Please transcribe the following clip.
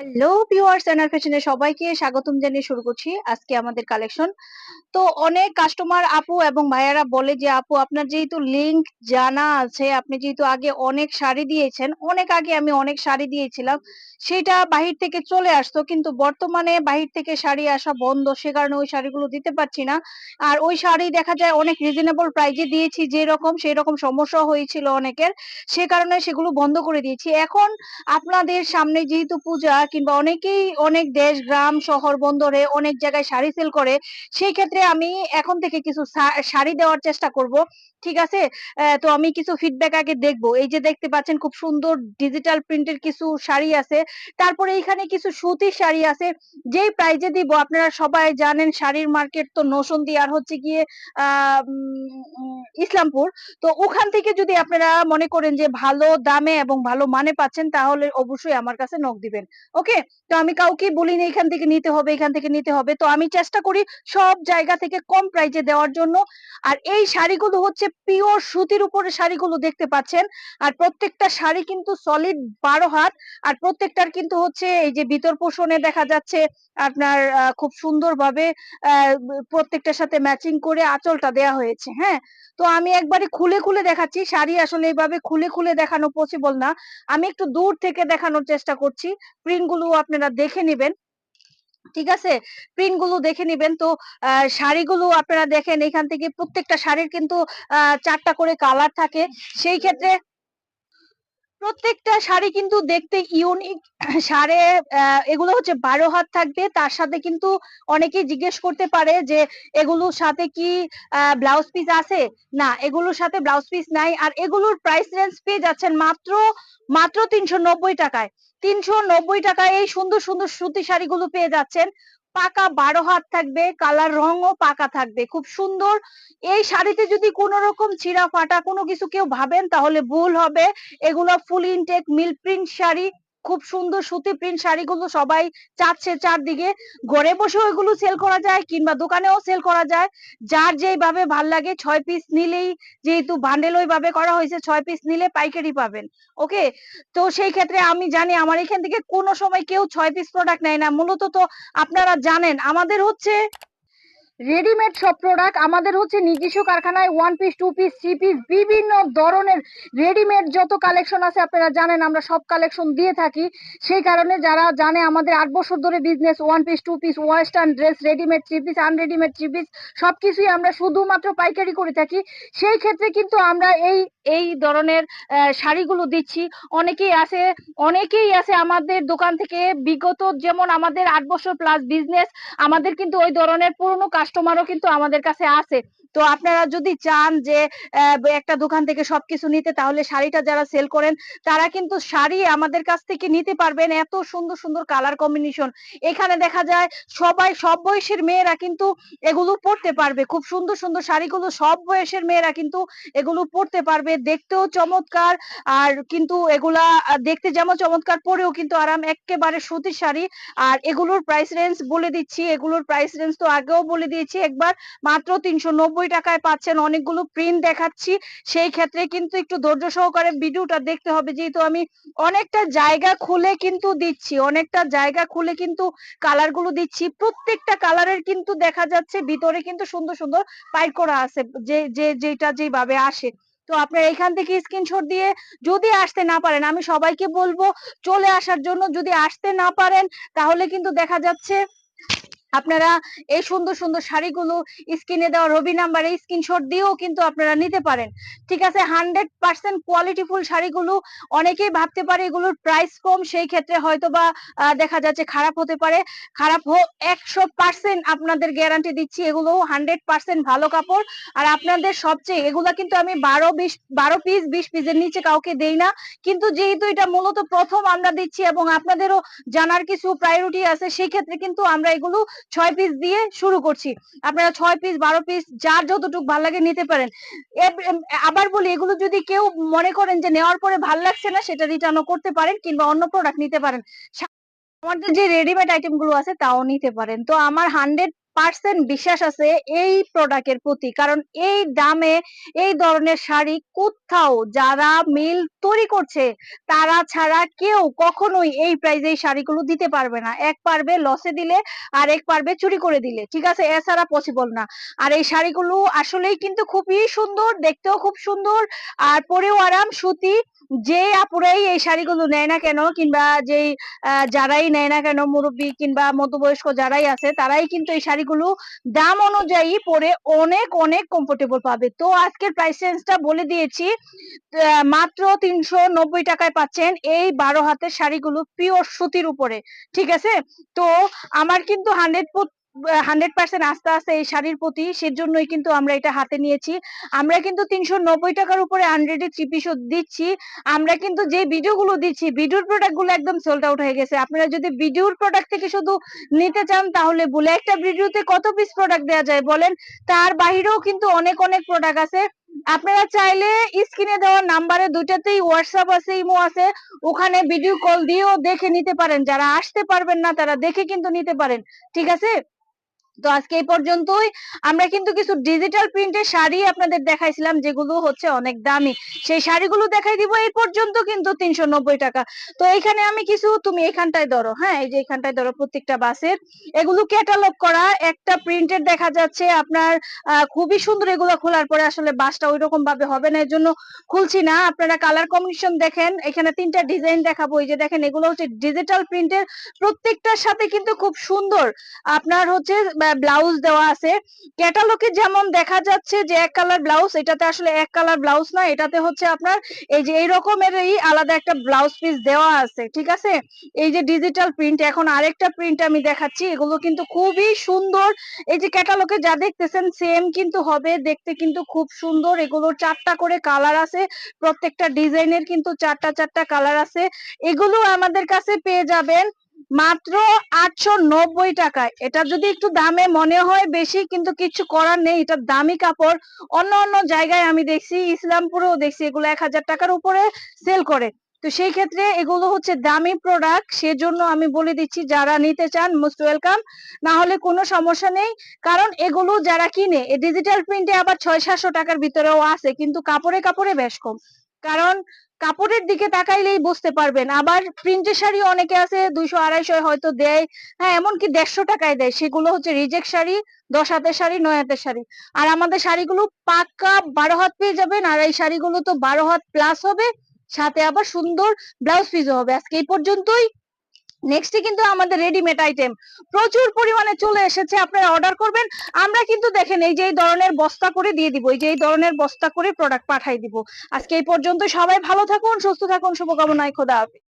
Hello viewers এনার ফ্যাশনে সবাইকে স্বাগতম জানিয়ে শুরু করছি আজকে আমাদের কালেকশন তো অনেক কাস্টমার আপু এবং ভাইয়ারা বলে যে, আপু, আপনার যেহেতু লিংক জানা আছে, আপনি যেহেতু আগে অনেক শাড়ি দিয়েছেন, অনেক আগে আমি অনেক শাড়ি দিয়েছিলাম, সেটা বাহির থেকে চলে আসতো, কিন্তু বর্তমানে বাহির থেকে শাড়ি আসা বন্ধ, সে কারণে ওই শাড়িগুলো দিতে পারছি না। আর ওই শাড়ি দেখা যায় অনেক রিজনেবল প্রাইজে দিয়েছি যে রকম সেই রকম সমস্যা হয়েছিল অনেকের, সে কারণে সেগুলো বন্ধ করে দিয়েছি। এখন আপনাদের সামনে যেহেতু পূজা কিংবা অনেকেই অনেক দেশ, গ্রাম, শহর, বন্দরে অনেক জায়গায় শাড়ি সেল করে, সেই ক্ষেত্রে আমি এখন থেকে কিছু শাড়ি দেওয়ার চেষ্টা করব। ঠিক আছে? তো আমি কিছু ফিডব্যাক আগে দেখব। এই যে দেখতে পাচ্ছেন খুব সুন্দর ডিজিটাল প্রিন্টের কিছু শাড়ি আছে। তারপরে এখানে কিছু সুতির শাড়ি আছে। যেই প্রাইজে দিব, আপনারা সবাই জানেন শাড়ির মার্কেট তো নসন্দি আর হচ্ছে গিয়ে ইসলামপুর। তো ওখান থেকে যদি আপনারা মনে করেন যে ভালো দামে এবং ভালো মানে পাচ্ছেন, তাহলে অবশ্যই আমার কাছে নক দিবেন। ওকে তো আমি কাউকে বলিনি এখান থেকে নিতে হবে, এখান থেকে নিতে হবে। তো আমি চেষ্টা করি সব জায়গা থেকে কম প্রাইজে দেওয়ার জন্য। আর এই শাড়িগুলো হচ্ছে পিওর সুতির উপরে শাড়িগুলো দেখতে পাচ্ছেন। আর প্রত্যেকটা শাড়ি কিন্তু সলিড বারো হাত। আর প্রত্যেকটার কিন্তু হচ্ছে এই যে ভিতর পোষণে দেখা যাচ্ছে আপনার খুব সুন্দরভাবে প্রত্যেকটার সাথে ম্যাচিং করে আঁচলটা দেয়া হয়েছে হ্যাঁ? তো আমি একবারে খুলে খুলে দেখাচ্ছি। শাড়ি আসলে এইভাবে খুলে খুলে দেখানো পসিবল না। আমি একটু দূর থেকে দেখানোর চেষ্টা করছি। প্রিন্ট গুলো আপনারা দেখে নেবেন। ঠিক আছে? প্রিন্টগুলো দেখে নিবেন। তো শাড়িগুলো আপনারা দেখেন এখান থেকে প্রত্যেকটা শাড়ির কিন্তু চারটা করে কালার থাকে। সেই ক্ষেত্রে প্রত্যেকটা শাড়ি কিন্তু দেখতে ইউনিক আহ, এগুলো হচ্ছে বারো হাত থাকবে। তার সাথে কিন্তু অনেকেই জিজ্ঞেস করতে পারে যে এগুলোর সাথে কি ব্লাউজ পিস আছে? না এগুলোর সাথে ব্লাউজ পিস নাই। আর এগুলোর প্রাইস রেঞ্জ পেয়ে যাচ্ছেন মাত্র মাত্র তিনশো নব্বই টাকায়। তিনশো নব্বই টাকায় এই সুন্দর সুন্দর সুতি শাড়িগুলো পেয়ে যাচ্ছেন। পাকা বারো হাত থাকবে, কালার রঙও পাকা থাকবে। খুব সুন্দর। এই শাড়িতে যদি কোনো রকম ছিঁড়া ফাটা কোনো কিছু কেউ ভাবেন, তাহলে ভুল হবে। এগুলো full intake mill print saree খুব সুন্দর সুতি প্রিন্ট শাড়িগুলো সবাই চাচ্ছে চারদিকে। ঘরে বসেও এগুলো সেল করা যায়, কিংবা দোকানেও সেল করা যায়। যার যেইভাবে ভালো লাগে ছয় পিস নিলেই যেহেতু বান্ডেল ওইভাবে করা হয়েছে, ছয় পিস নিলে পাইকারি পাবেন। ওকে তো সেই ক্ষেত্রে আমি জানি আমার এখান থেকে কোনো সময় কেউ ছয় পিস প্রোডাক্ট নেয় না। মূলত তো আপনারা জানেন। আমাদের হচ্ছে রেডিমেড সব প্রোডাক্ট আমাদের হচ্ছে নিজস্ব কারখানায় one piece two piece three piece বিভিন্ন ধরনের রেডিমেড যত কালেকশন আছে আপনারা জানেন, আমরা সব কালেকশন দিয়ে থাকি। সেই কারণে যারা জানে আমাদের আট বছর ধরে business one piece two piece western dress readymade three piece unreadymade three piece সবকিছুই আমরা শুধুমাত্র পাইকারি করে থাকি। সেই ক্ষেত্রে কিন্তু আমরা এই এই ধরনের শাড়িগুলো দিচ্ছি। অনেকেই আছে অনেকেই আছে আমাদের দোকান থেকে বিগত যেমন আমাদের আট বছর প্লাস বিজনেস আমাদের কিন্তু ওই ধরনের পুরনো কাস্টমারও কিন্তু আমাদের কাছে আছে। তো আপনারা যদি চান যে একটা দোকান থেকে সবকিছু নিতে, তাহলে শাড়িটা যারা সেল করেন, তারা কিন্তু শাড়ি আমাদের কাছ থেকে নিতে পারবেন এত সুন্দর সুন্দর কালার কম্বিনেশন এখানে দেখা যায় সবাই, সব বয়সের মেয়েরা কিন্তু এগুলো পরতে পারবে। খুব সুন্দর সুন্দর শাড়িগুলো সব বয়সের মেয়েরা কিন্তু এগুলো পরতে পারবে। দেখতেও চমৎকার, আর কিন্তু এগুলা দেখতে যেমন চমৎকার, পরেও কিন্তু আরাম একেবারে সুতির শাড়ি। আর এগুলোর প্রাইস রেঞ্জ বলে দিচ্ছি, এগুলোর প্রাইস রেঞ্জ তো আগেও বলে দিয়েছি, একবার মাত্র তিনশো নব্বই টাকায় পাচ্ছেন, অনেকগুলো প্রিন্ট দেখাচ্ছি। সেই ক্ষেত্রে কিন্তু একটু ধৈর্য সহকারে ভিডিওটা দেখতে হবে, যেহেতু আমি অনেকটা জায়গা খুলে কিন্তু দিচ্ছি, অনেকটা জায়গা খুলে কিন্তু কালারগুলো দিচ্ছি। প্রত্যেকটা কালারের কিন্তু দেখা যাচ্ছে, ভিতরে কিন্তু সুন্দর সুন্দর পাইপ করা আছে, যে যে, যেটা যেভাবে আসে। তো আপনারা এখান থেকে স্ক্রিনশট দিয়ে যদি আসতে না পারেন, আমি সবাইকে বলব, চলে আসার জন্য যদি আসতে না পারেন, তাহলে কিন্তু দেখা যাচ্ছে আপনারা এই সুন্দর সুন্দর শাড়িগুলো স্ক্রিনে দেওয়া রবি নাম্বারে স্ক্রিনশট দিয়েও কিন্তু আপনারা নিতে পারেন। ঠিক আছে হান্ড্রেড পার্সেন্ট কোয়ালিটিফুল শাড়িগুলো অনেকেই ভাবতে পারে এগুলোর প্রাইস কম, সেই ক্ষেত্রে হয়তো বা দেখা যাচ্ছে খারাপ হতে পারে। খারাপ হোক একশো পার্সেন্ট আপনাদের গ্যারান্টি দিচ্ছি এগুলো হান্ড্রেড পার্সেন্ট ভালো কাপড়। আর আপনাদের সবচেয়ে, এগুলা কিন্তু আমি বারো বিশ, বারো পিস বিশ পিসের নিচে কাউকে দেই না। কিন্তু যেহেতু এটা মূলত প্রথম আমরা দিচ্ছি এবং আপনাদেরও জানার কিছু প্রায়োরিটি আছে, সেই ক্ষেত্রে কিন্তু আমরা এগুলো ছয় পিস দিয়ে শুরু করছি। আপনারা ছয় পিস বারো পিস যার যতটুকু ভালো লাগে নিতে পারেন। আবার বলি, এগুলো যদি কেউ মনে করেন যে নেওয়ার পরে ভালো লাগছে না, সেটা রিটার্নও করতে পারেন কিংবা অন্য প্রোডাক্ট নিতে পারেন। আমাদের যে রেডিমেড আইটেমগুলো আছে, তাও নিতে পারেন। তো আমার হান্ড্রেড পার্সেন্ট বিশ্বাস আছে এই প্রোডাক্টের প্রতি। কারণ এই দামে, এই ধরনের শাড়ি কোথাও যারা মিল তৈরি করছে, তারা ছাড়া কেউ কখনোই এই প্রাইজে এই শাড়িগুলো দিতে পারবে না। এক পারবে লসে দিলে, আর এক পারবে চুরি করে দিলে। ঠিক আছে? এছাড়া পসিবল না। আর এই শাড়িগুলো আসলেই কিন্তু খুবই সুন্দর, দেখতেও খুব সুন্দর, আর পরেও আরাম, সুতি, যে আপুরাই এই শাড়িগুলো নেয় না কেন, কিংবা যেই যারাই নেয় না কেন, মুরব্বী কিংবা মধ্যবয়স্ক যারাই আছে, তারাই কিন্তু এই শাড়িগুলো দাম অনুযায়ী পরে অনেক অনেক কমফোর্টেবল পাবে। তো আজকের প্রাইস রেঞ্জটা বলে দিয়েছি মাত্র তিনশো নব্বই টাকায় পাচ্ছেন এই বারো হাতের শাড়িগুলো পিওর সুতির উপরে। ঠিক আছে? তো আমার কিন্তু হান্ড্রেড হান্ড্রেড পার্সেন্ট আস্থা আছে এই শাড়ির প্রতি, সেজন্যই কিন্তু আমরা এটা হাতে নিয়েছি। আমরা কিন্তু তিনশো নব্বই টাকার উপরে হান্ড্রেডে থ্রি পিসও দিচ্ছি। আমরা কিন্তু যে ভিডিওগুলো দিচ্ছি, ভিডিওর প্রোডাক্টগুলো একদম সোল্ড আউট হয়ে গেছে। আপনারা যদি ভিডিওর প্রোডাক্ট থেকে শুধু নিতে চান, তাহলে বলে একটা ভিডিওতে কত পিস প্রোডাক্ট দেওয়া যায় বলেন? তার বাহিরেও কিন্তু অনেক অনেক প্রোডাক্ট আছে। আপনারা চাইলে স্ক্রিনে দেওয়া নাম্বারে দুইটাতেই হোয়াটসঅ্যাপ আছে ইমো আছে। ওখানে ভিডিও কল দিয়েও দেখে নিতে পারেন। যারা আসতে পারবেন না, তারা দেখে কিন্তু নিতে পারেন। ঠিক আছে? তো আজকে এই পর্যন্তই। আমরা কিন্তু কিছু ডিজিটাল প্রিন্টের শাড়ি আপনাদের দেখাইছিলাম, যেগুলো হচ্ছে অনেক দামি। সেই শাড়িগুলো দেখাই দিব এই পর্যন্ত কিন্তু তিনশো নব্বই টাকা। তো এখানে আমি কিছু, তুমি এখানটায় ধরো হ্যাঁ? এই যে এখানটায় ধরো প্রত্যেকটা বাসের। এগুলো ক্যাটালগ করা, একটা প্রিন্টের দেখা যাচ্ছে আপনার খুবই সুন্দর এগুলো খোলার পরে আসলে বাসটা ওই রকম ভাবে হবে না এর জন্য খুলছি না। আপনারা কালার কম্বিনেশন দেখেন, এখানে তিনটা ডিজাইন দেখাবো। এই যে দেখেন, এগুলো হচ্ছে ডিজিটাল প্রিন্টের প্রত্যেকটার সাথে কিন্তু খুব সুন্দর। আপনার হচ্ছে ব্লাউজ দেওয়া আছে। ক্যাটালগে যেমন দেখা যাচ্ছে যে এক কালার ব্লাউজ এটাতে আসলে এক কালার ব্লাউজ না, এটাতে হচ্ছে আপনার এই যে এই রকমেরই আলাদা একটা ব্লাউজ পিস দেওয়া আছে, ঠিক আছে? এই যে ডিজিটাল প্রিন্ট এখন আরেকটা প্রিন্ট আমি দেখাচ্ছি, এগুলো কিন্তু খুবই সুন্দর। এই যে ক্যাটালগে যা দেখতেছেন সেম কিন্তু হবে, দেখতে কিন্তু খুব সুন্দর। এগুলোর চারটা করে কালার আছে, প্রত্যেকটা ডিজাইনের কিন্তু চারটা চারটা কালার আছে। এগুলো আমাদের কাছে পেয়ে যাবেন। মাত্র আটশো নব্বই টাকায় এটা যদি একটু দামে মনে হয় বেশি, কিন্তু কিছু করার নেই। এটা দামি কাপড়। অন্য অন্য জায়গায় আমি দেখছি, ইসলামপুরেও দেখছি, এগুলো এক হাজার টাকার উপরে সেল করে। তো সেই ক্ষেত্রে এগুলো হচ্ছে দামি প্রোডাক্ট সেজন্য আমি বলে দিচ্ছি, যারা নিতে চান মোস্ট ওয়েলকাম না হলে কোনো সমস্যা নেই। কারণ এগুলো যারা কিনে ডিজিটাল প্রিন্টে আবার ছয় সাতশো টাকার ভিতরেও আছে, কিন্তু কাপড়ে কাপড়ে বেশ কম। কারণ কাপড়ের দিকে তাকাইলেই বুঝতে পারবেন। আবার প্রিন্টের শাড়ি অনেকে আছে, দুইশো আড়াইশো হয়তো দেয়। হ্যাঁ এমনকি দেড়শো টাকায় দেয়। সেগুলো হচ্ছে রিজেক্ট শাড়ি, দশ হাতের শাড়ি, নয় হাতের শাড়ি। আর আমাদের শাড়িগুলো পাকা বারো হাত পেয়ে যাবেন, আর এই শাড়িগুলো তো বারো হাত প্লাস হবে, সাথে আবার সুন্দর ব্লাউজ পিসও হবে। আজকে এই পর্যন্তই। নেক্সটে কিন্তু আমাদের রেডিমেড আইটেম প্রচুর পরিমাণে চলে এসেছে, আপনারা অর্ডার করবেন। আমরা কিন্তু দেখেন, এই যে এই ধরনের বস্তা করে দিয়ে দিব, এই যে এই ধরনের বস্তা করে প্রোডাক্ট পাঠাই দিব। আজকে এই পর্যন্ত সবাই ভালো থাকুন, সুস্থ থাকুন, শুভকামনায় খোদা হাফেজ।